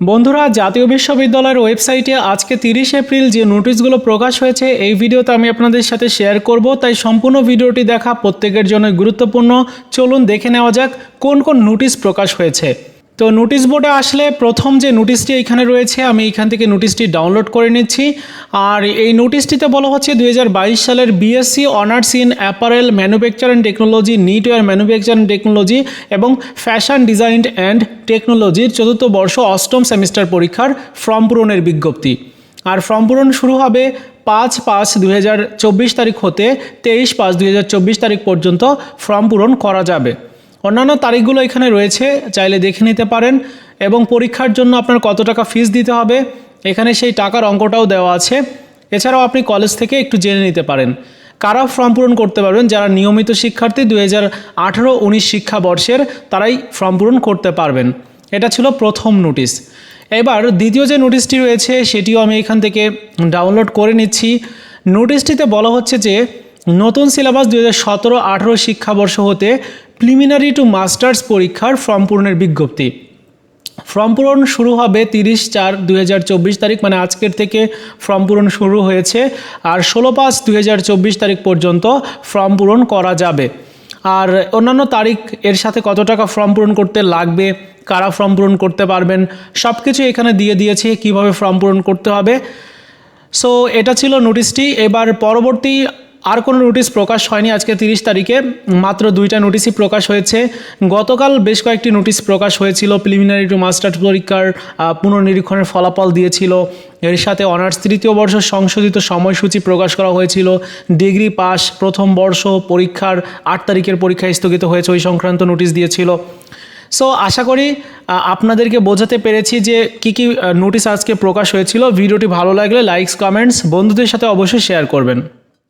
বন্ধুরা, জাতীয় বিশ্ববিদ্যালয়ের ওয়েবসাইটে আজকে তিরিশ এপ্রিল যে নোটিশগুলো প্রকাশ হয়েছে, এই ভিডিওতে আমি আপনাদের সাথে শেয়ার করব। তাই সম্পূর্ণ ভিডিওটি দেখা প্রত্যেকের জন্য গুরুত্বপূর্ণ। চলুন দেখে নেওয়া যাক কোন কোন নোটিশ প্রকাশ হয়েছে। তো নোটিশ বোর্ডে আসলে প্রথম যে নোটিশটি এখানে রয়েছে, আমি এখান থেকে নোটিশটি ডাউনলোড করে নিচ্ছি। আর এই নোটিশটিতে বলা হচ্ছে দু হাজার বাইশ সালের BSc honours in apparel manufacture and technology knit wear manufacture and technology এবং ফ্যাশন ডিজাইন অ্যান্ড টেকনোলজির চতুর্থ বর্ষ অষ্টম সেমিস্টার পরীক্ষার ফর্ম পূরণের বিজ্ঞপ্তি। আর ফর্ম পূরণ শুরু হবে পাঁচ পাঁচ দুই তারিখ হতে তেইশ পাঁচ দুই তারিখ পর্যন্ত ফর্ম পূরণ করা যাবে। অন্যান্য তারিখগুলো এখানে রয়েছে, চাইলে দেখে নিতে পারেন। এবং পরীক্ষার জন্য আপনার কত টাকা ফিস দিতে হবে, এখানে সেই টাকার অঙ্কটাও দেওয়া আছে। এছাড়াও আপনি কলেজ থেকে একটু জেনে নিতে পারেন। কারা ফর্ম পূরণ করতে পারবেন? যারা নিয়মিত শিক্ষার্থী দু হাজার আঠেরো, উনিশ শিক্ষাবর্ষের, তারাই ফর্ম পূরণ করতে পারবেন। এটা ছিল প্রথম নোটিশ এবার দ্বিতীয় যে নোটিশটি রয়েছে, সেটিও আমি এখান থেকে ডাউনলোড করে নিচ্ছি। নোটিশটিতে বলা হচ্ছে যে, নতুন সিলেবাস দু হাজার সতেরো, আঠেরো শিক্ষাবর্ষ হতে প্রিলিমিনারি টু মাস্টার্স পরীক্ষার ফর্ম পূরণের বিজ্ঞপ্তি। ফর্ম পূরণ শুরু হবে তিরিশ চার দুই তারিখ মানে আজকের থেকে ফর্ম পূরণ শুরু হয়েছে, আর ষোলো পাঁচ দুই তারিখ পর্যন্ত ফর্ম পূরণ করা যাবে। আর অন্যান্য তারিখ এর সাথে কত টাকা ফর্ম পূরণ করতে লাগবে, কারা ফর্ম পূরণ করতে পারবেন সব কিছু এখানে দিয়ে দিয়েছে কীভাবে ফর্ম পূরণ করতে হবে। সো এটা ছিল নোটিশটি এবার পরবর্তী আর কোনো নোটিশ প্রকাশ হয়নি আজকে তিরিশ তারিখে। মাত্র দুইটা নোটিশই প্রকাশ হয়েছে। গতকাল বেশ কয়েকটি নোটিশ প্রকাশ হয়েছিল। প্রিলিমিনারি টু মাস্টার্স পরীক্ষার পুনর্নিরীক্ষণের ফলাফল দিয়েছিল। এর সাথে অনার্স তৃতীয় বর্ষ সংশোধিত সময়সূচি প্রকাশ করা হয়েছিল। ডিগ্রি পাস প্রথম বর্ষ পরীক্ষার আট তারিখের পরীক্ষা স্থগিত হয়েছে। ওই সংক্রান্ত নোটিশ দিয়েছিল। সো আশা করি আপনাদেরকে বোঝাতে পেরেছি যে কী কী নোটিশ আজকে প্রকাশ হয়েছিল। ভিডিওটি ভালো লাগলে লাইকস কমেন্টস বন্ধুদের সাথে অবশ্যই শেয়ার করবেন।